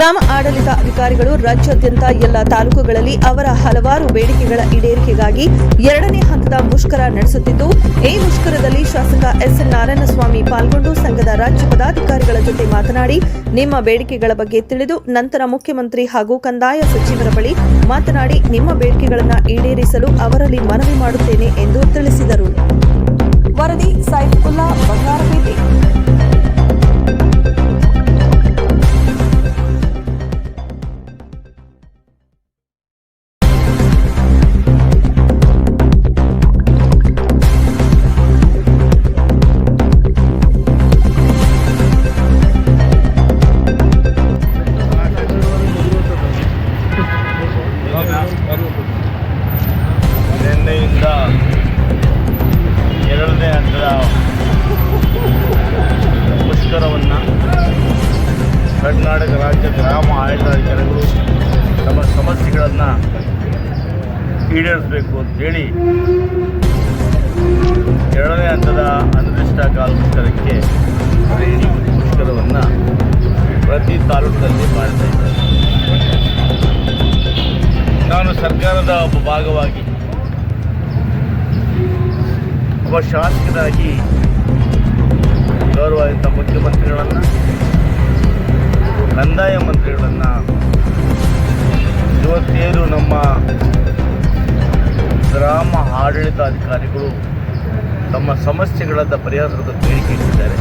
ಗ್ರಾಮ ಆಡಳಿತ ಅಧಿಕಾರಿಗಳು ರಾಜ್ಯಾದ್ಯಂತ ಎಲ್ಲ ತಾಲೂಕುಗಳಲ್ಲಿ ಅವರ ಹಲವಾರು ಬೇಡಿಕೆಗಳ ಈಡೇರಿಕೆಗಾಗಿ ಎರಡನೇ ಹಂತದ ಮುಷ್ಕರ ನಡೆಸುತ್ತಿದ್ದು, ಈ ಮುಷ್ಕರದಲ್ಲಿ ಶಾಸಕ ಎಸ್ಎನ್ ನಾರಾಯಣಸ್ವಾಮಿ ಪಾಲ್ಗೊಂಡು ಸಂಘದ ರಾಜ್ಯ ಪದಾಧಿಕಾರಿಗಳ ಜೊತೆ ಮಾತನಾಡಿ, ನಿಮ್ಮ ಬೇಡಿಕೆಗಳ ಬಗ್ಗೆ ತಿಳಿದು ನಂತರ ಮುಖ್ಯಮಂತ್ರಿ ಹಾಗೂ ಕಂದಾಯ ಸಚಿವರ ಬಳಿ ಮಾತನಾಡಿ, ನಿಮ್ಮ ಬೇಡಿಕೆಗಳನ್ನು ಈಡೇರಿಸಲು ಅವರಲ್ಲಿ ಮನವಿ ಮಾಡುತ್ತೇನೆ ಎಂದು ತಿಳಿಸಿದರು. ವರದಿ ಸೈಫುಲ್ಲಾ ಬಂಗಾರಪೇಟೆ ಕರ್ನಾಟಕ ರಾಜ್ಯ ಗ್ರಾಮ ಆಡಳಿತಾಧಿಕಾರಿಗಳು ತಮ್ಮ ಸಮಸ್ಯೆಗಳನ್ನು ಈಡೇರಿಸಬೇಕು ಅಂತೇಳಿ ಎರಡನೇ ಹಂತದ ಅನಿರ್ದಿಷ್ಟ ಕಾಲ ಮುಷ್ಕರಕ್ಕೆ ಮುಷ್ಕರವನ್ನು ಪ್ರತಿ ತಾಲೂಕಿನಲ್ಲಿ ಮಾಡ್ತಾ ಇದ್ದಾರೆ. ನಾನು ಸರ್ಕಾರದ ಒಬ್ಬ ಭಾಗವಾಗಿ ಒಬ್ಬ ಶಾಸಕರಾಗಿ ಗೌರವಾಯಿತ ಮುಖ್ಯಮಂತ್ರಿಗಳನ್ನು ಕಂದಾಯ ಮಂತ್ರಿಗಳನ್ನು ಇವತ್ತೇನು ನಮ್ಮ ಗ್ರಾಮ ಆಡಳಿತಾಧಿಕಾರಿಗಳು ತಮ್ಮ ಸಮಸ್ಯೆಗಳಾದ ಪರಿಹಾರದ ಬೇಡಿಕೆ ಇಟ್ಟಿದ್ದಾರೆ.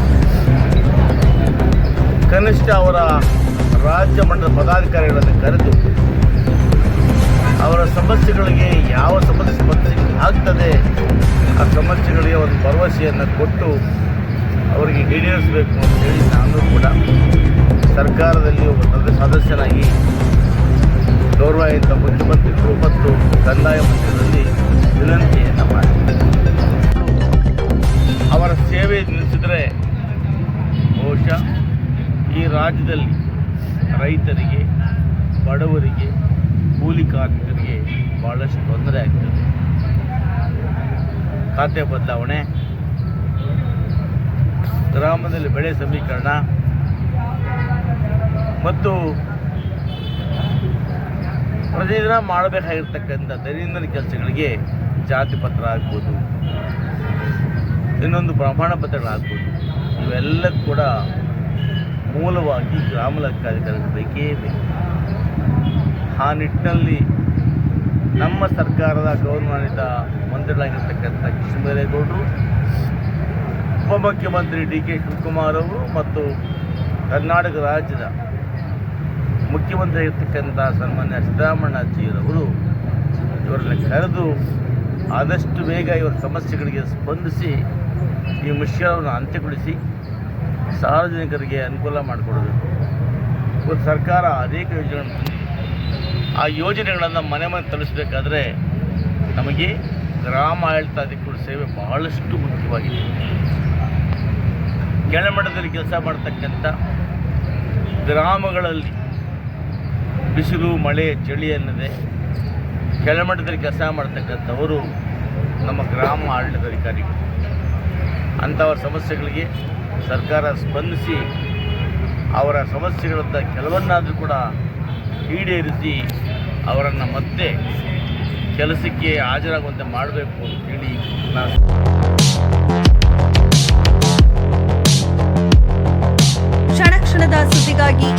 ಕನಿಷ್ಠ ಅವರ ರಾಜ್ಯ ಮಟ್ಟದ ಪದಾಧಿಕಾರಿಗಳನ್ನು ಕರೆದು ಅವರ ಸಮಸ್ಯೆಗಳಿಗೆ ಯಾವ ಸಮಸ್ಯೆ ಸ್ಪಂದನೆ ಆಗ್ತದೆ, ಆ ಸಮಸ್ಯೆಗಳಿಗೆ ಒಂದು ಭರವಸೆಯನ್ನು ಕೊಟ್ಟು ಅವರಿಗೆ ಈಡೇರಿಸಬೇಕು ಅಂತೇಳಿ ನಾನು ಕೂಡ ಸರ್ಕಾರದಲ್ಲಿ ಒಬ್ಬ ಸದ- ಸದಸ್ಯನಾಗಿ ಗೌರವಾಯಿತ ಮುಖ್ಯಮಂತ್ರಿಗಳು ಮತ್ತು ಕಂದಾಯ ಮಂತ್ರಿಗಳಲ್ಲಿ ವಿನಂತಿಯನ್ನು ಮಾಡಿದೆ ಅವರ ಸೇವೆ ನಿಲ್ಲಿಸಿದರೆ ಬಹುಶಃ ಈ ರಾಜ್ಯದಲ್ಲಿ ರೈತರಿಗೆ, ಬಡವರಿಗೆ, ಕೂಲಿ ಕಾರ್ಮಿಕರಿಗೆ ಭಾಳಷ್ಟು ತೊಂದರೆ ಆಗ್ತದೆ. ಖಾತೆ ಬದಲಾವಣೆ, ಗ್ರಾಮದಲ್ಲಿ ಬೆಳೆ ಸಮೀಕರಣ ಮತ್ತು ಪ್ರತಿದಿನ ಮಾಡಬೇಕಾಗಿರ್ತಕ್ಕಂಥ ದೈನಂದಿನ ಕೆಲಸಗಳಿಗೆ ಜಾತಿ ಪತ್ರ ಆಗ್ಬೋದು, ಇನ್ನೊಂದು ಪ್ರಮಾಣ ಪತ್ರಗಳಾಗ್ಬೋದು ಇವೆಲ್ಲ ಕೂಡ ಮೂಲವಾಗಿ ಗ್ರಾಮ ಲೆಕ್ಕಾಧಿಕಾರಿಗಳು ಬೇಕೇ ಬೇಕು. ಆ ನಿಟ್ಟಿನಲ್ಲಿ ನಮ್ಮ ಸರ್ಕಾರದ ಗೌರವಾನ್ವಿತ ಮಂತ್ರಿಗಳಾಗಿರ್ತಕ್ಕಂಥ ಕೃಷ್ಣಬೈರೇಗೌಡರು ಉಪಮುಖ್ಯಮಂತ್ರಿ ಡಿ ಕೆ ಶಿವಕುಮಾರ್ ಅವರು ಮತ್ತು ಕರ್ನಾಟಕ ರಾಜ್ಯದ ಮುಖ್ಯಮಂತ್ರಿ ಆಗಿರ್ತಕ್ಕಂಥ ಸನ್ಮಾನ್ಯ ಸಿದ್ದರಾಮಣ್ಣಜಿಯವರು ಇವರನ್ನ ಕರೆದು ಆದಷ್ಟು ಬೇಗ ಇವರ ಸಮಸ್ಯೆಗಳಿಗೆ ಸ್ಪಂದಿಸಿ ಈ ಮುಷ್ಕರವನ್ನು ಅಂತ್ಯಗೊಳಿಸಿ ಸಾರ್ವಜನಿಕರಿಗೆ ಅನುಕೂಲ ಮಾಡಿಕೊಡಬೇಕು ಇವತ್ತು ಸರ್ಕಾರ ಅನೇಕ ಯೋಜನೆಗಳನ್ನು. ಆ ಯೋಜನೆಗಳನ್ನು ಮನೆ ಮನೆ ತಲುಪಿಸಬೇಕಾದ್ರೆ ನಮಗೆ ಗ್ರಾಮ ಆಡಳಿತಾಧಿಕಾರಿಗಳ ಸೇವೆ ಬಹಳಷ್ಟು ಮುಖ್ಯವಾಗಿದೆ ಕೆಳಮಟ್ಟದಲ್ಲಿ ಕೆಲಸ ಮಾಡ್ತಕ್ಕಂಥ ಗ್ರಾಮಗಳಲ್ಲಿ ಬಿಸಿಲು, ಮಳೆ, ಚಳಿ ಅನ್ನದೆ ಕೆಳಮಟ್ಟದಲ್ಲಿ ಕೆಲಸ ಮಾಡ್ತಕ್ಕಂಥವರು ನಮ್ಮ ಗ್ರಾಮ ಆಡಳಿತಾಧಿಕಾರಿಗಳು ಅಂಥವರ ಸಮಸ್ಯೆಗಳಿಗೆ ಸರ್ಕಾರ ಸ್ಪಂದಿಸಿ ಅವರ ಸಮಸ್ಯೆಗಳಂತ ಕೆಲವನ್ನಾದರೂ ಕೂಡ ಈಡೇರಿಸಿ ಅವರನ್ನು ಮತ್ತೆ ಕೆಲಸಕ್ಕೆ ಹಾಜರಾಗುವಂತೆ ಮಾಡಬೇಕು ಅಂತೇಳಿ ನಾನು ಕ್ಷಣ ಕ್ಷಣದ ಸುದ್ದಿಗಾಗಿ